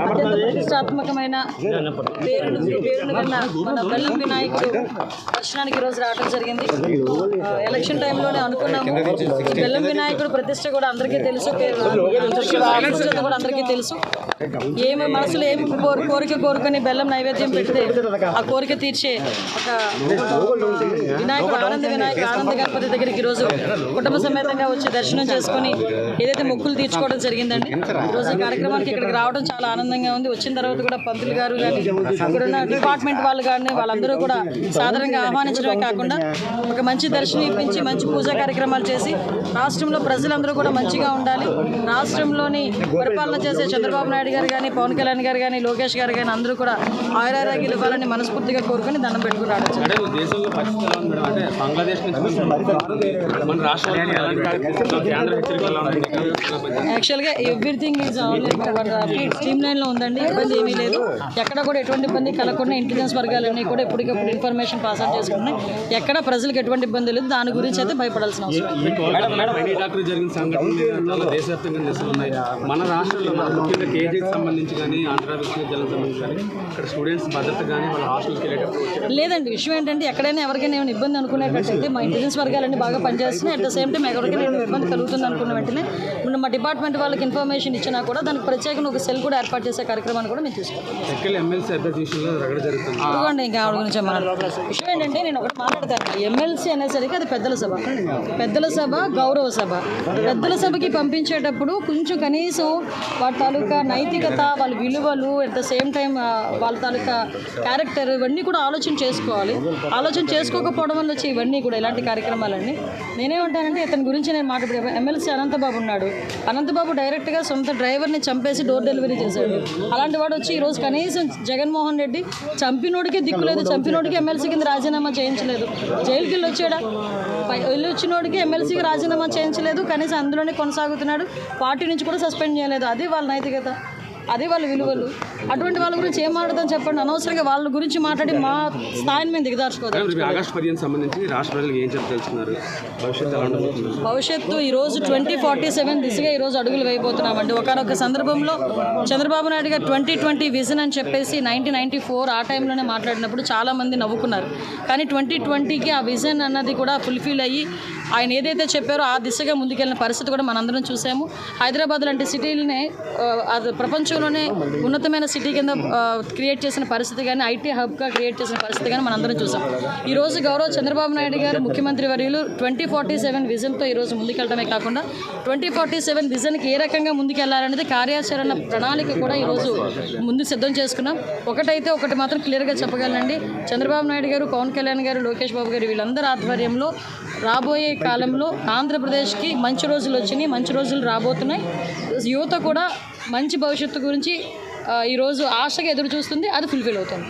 అత్యంత ప్రతిష్టాత్మకమైన పేరును పేరును కన్న మన బెల్లం వినాయకుడు దర్శనానికి ఈరోజు రావడం జరిగింది. ఎలక్షన్ టైంలోనే అనుకున్నాము. బెల్లం వినాయకుడు ప్రతిష్ట కూడా అందరికీ తెలుసు. పేరు కూడా అందరికీ తెలుసు. ఏమి మనసులో ఏమి కోరి కోరిక కోరుకొని బెల్లం నైవేద్యం పెడితే ఆ కోరిక తీర్చే ఒక వినాయకుడు ఆనంద వినాయక ఆనంద గణపతి దగ్గరికి ఈరోజు కుటుంబ సమేతంగా వచ్చి దర్శనం చేసుకొని ఏదైతే మొక్కులు తీర్చుకోవడం జరిగిందండి ఈరోజు ఈ కార్యక్రమానికి ఇక్కడికి రావడం చాలా ఆనందంగా ఉంది వచ్చిన తర్వాత కూడా పంతులు గారు కానీ ఇక్కడున్న డిపార్ట్మెంట్ వాళ్ళు కానీ వాళ్ళందరూ కూడా సాధారణంగా ఆహ్వానించడమే కాకుండా ఒక మంచి దర్శనం ఇప్పించి మంచి పూజా కార్యక్రమాలు చేసి రాష్ట్రంలో ప్రజలందరూ కూడా మంచిగా ఉండాలి రాష్ట్రంలోని పరిపాలన చేసే చంద్రబాబు నాయుడు గారు కానీ పవన్ కళ్యాణ్ గారు కానీ లోకేష్ గారు కానీ అందరూ కూడా ఆయురారోగ్యాలు ఇవ్వాలని మనస్ఫూర్తిగా కోరుకొని దండం పెట్టుకుని రావడం అంటే దేశంలో పరిస్థితి ఎలా ఉంది మేడం అంటే బంగ్లాదేశ్ నుంచి మన రాష్ట్రానికి ఎలాంటి కార్యక్రమాలు, కేంద్ర హెచ్చరికలు ఎలా ఉన్నాయి? ఎలా పనిచేస్తుంది? యాక్చువల్గా ఎవ్రీథింగ్ ఈజ్ ఆన్లైన్ స్ట్రీమ్ లైన్లో ఉందండి ఇబ్బంది ఏమీ లేదు. ఎక్కడ కూడా ఎటువంటి ఇబ్బంది కలగకుండా ఇంటెలిజెన్స్ వర్గాలన్నీ కూడా ఎప్పటికప్పుడు ఇన్ఫర్మేషన్ పాస్ ఆన్ చేసుకుంటున్నాయి. ఎక్కడ ప్రజలకు ఎటువంటి ఇబ్బంది లేదు దాని గురించి అయితే భయపడాల్సిన అవసరం లేదు. మెడి డాక్టర్ జరిగిన సంఘటనలు చాలా దేశవ్యాప్తంగా నిరసనలు ఉన్నాయి మన రాష్ట్రంలో మన ముఖ్యంగా కేజీకి సంబంధించి కానీ ఆంధ్ర విశ్వవిద్యాలయం సంబంధించి కానీ ఇక్కడ స్టూడెంట్స్ భద్రత కానీ వాళ్ళ హాస్టల్కి వెళ్ళేటప్పుడు వచ్చే లేదండి విషయం ఏంటంటే ఎక్కడైనా ఎవరికైనా ఏమైనా ఇబ్బంది అనుకునేటట్టయితే మా ఇంటెలిజెన్స్ వర్గాలన్నీ బాగా పనిచేస్తున్నాయి. అట్ ద సేమ్ టైం ఎవరికైనా ఇబ్బంది కలుగుతుంది అనుకున్న వెంటనే మా డిపార్ట్మెంట్ వాళ్ళకి ఇన్ఫర్మేషన్ ఇచ్చినా కూడా దానికి ప్రత్యేకంగా ఒక సెల్ కూడా ఏర్పాటు చేసే కార్యక్రమాన్ని కూడా మేము తీసుకుంటాం. ఇంకా ఆవిడ గురించి విషయం ఏంటంటే నేను ఒకటి మాట్లాడతాను. ఎమ్మెల్సీ అనేసరికి అది పెద్దల సభ. పెద్దల సభ గౌరవ సభ. పెద్దల సభకి పంపించేటప్పుడు కొంచెం కనీసం వాళ్ళ తాలూకా నైతికత వాళ్ళ విలువలు అట్ ద సేమ్ టైం వాళ్ళ తాలూకా క్యారెక్టర్ ఇవన్నీ కూడా ఆలోచన చేసుకోవాలి. ఆలోచన చేసుకోకపోవడం వల్ల వచ్చే ఇవన్నీ కూడా ఇలాంటి కార్యక్రమాలన్నీ. నేనేమంటానంటే ఇతని గురించి నేను మాట్లాడే ఎమ్మెల్సీ అనంతబాబు ఉన్నాడు. అనంతబాబు డైరెక్ట్గా సొంత డ్రైవర్ని చంపేసి డోర్ డెలివరీ చేశాడు. అలాంటి వాడు వచ్చి ఈరోజు కనీసం జగన్మోహన్ రెడ్డి చంపినోడికి దిక్కు లేదు చంపినోడికి ఎమ్మెల్సీ కింద రాజీనామా చేయించలేదు. జైలుకి వెళ్ళి వచ్చాడా? పై- వెళ్ళి వచ్చినోడికి ఎమ్మెల్సీకి రాజీనామా చేయించలేదు కనీసం అందులోనే కొనసాగుతున్నాడు పార్టీ నుంచి కూడా సస్పెండ్ చేయలేదు. అది వాళ్ళ నైతికత. అది వాళ్ళ విలువలు. అటువంటి వాళ్ళ గురించి ఏం మాట్లాడదాం చెప్పండి. అనవసరంగా వాళ్ళ గురించి మాట్లాడి మా స్థాయిని మేము దిగదార్చుకోదాం రేపు ఆగస్టు పదిహేను సంబంధించి రాష్ట్ర ప్రజలకు ఏం చెప్పదలుచుకున్నారు? భవిష్యత్తు ఈ రోజు ట్వంటీ ఫార్టీ సెవెన్ దిశగా ఈ రోజు అడుగులు వేయబోతున్నామండి. ఒకనొక సందర్భంలో చంద్రబాబు నాయుడు గారు ట్వంటీ ట్వంటీ విజన్ అని చెప్పేసి నైన్టీన్ నైన్టీ ఫోర్ ఆ టైంలోనే మాట్లాడినప్పుడు చాలామంది నవ్వుకున్నారు. కానీ ట్వంటీ ట్వంటీకి ఆ విజన్ అన్నది కూడా ఫుల్ఫిల్ అయ్యి ఆయన ఏదైతే చెప్పారో ఆ దిశగా ముందుకెళ్ళిన పరిస్థితి కూడా మనందరం చూసాము. హైదరాబాద్ లాంటి సిటీలనే ఆ, అది ఉన్నతమైన సిటీ కింద క్రియేట్ చేసిన పరిస్థితి కానీ ఐటీ హబ్గా క్రియేట్ చేసిన పరిస్థితి కానీ మనందరం చూసాం. ఈ రోజు గౌరవ్ చంద్రబాబు నాయుడు గారు ముఖ్యమంత్రి వర్యులు ట్వంటీ ఫార్టీ సెవెన్ విజన్తో ఈరోజు ముందుకెళ్ళడమే కాకుండా ట్వంటీ ఫార్టీ సెవెన్ విజన్కి ఏ రకంగా ముందుకెళ్ళాలనేది కార్యాచరణ ప్రణాళిక కూడా ఈరోజు ముందు సిద్ధం చేసుకున్నాం. ఒకటైతే ఒకటి మాత్రం క్లియర్గా చెప్పగలనండి. చంద్రబాబు నాయుడు గారు పవన్ కళ్యాణ్ గారు లోకేష్ బాబు గారు వీళ్ళందరి ఆధ్వర్యంలో రాబోయే కాలంలో ఆంధ్రప్రదేశ్కి మంచి రోజులు వచ్చినాయి మంచి రోజులు రాబోతున్నాయి. యువత కూడా మంచి భవిష్యత్తు గురించి ఈరోజు ఆశగా ఎదురు చూస్తుంది అది ఫుల్ఫిల్ అవుతుంది.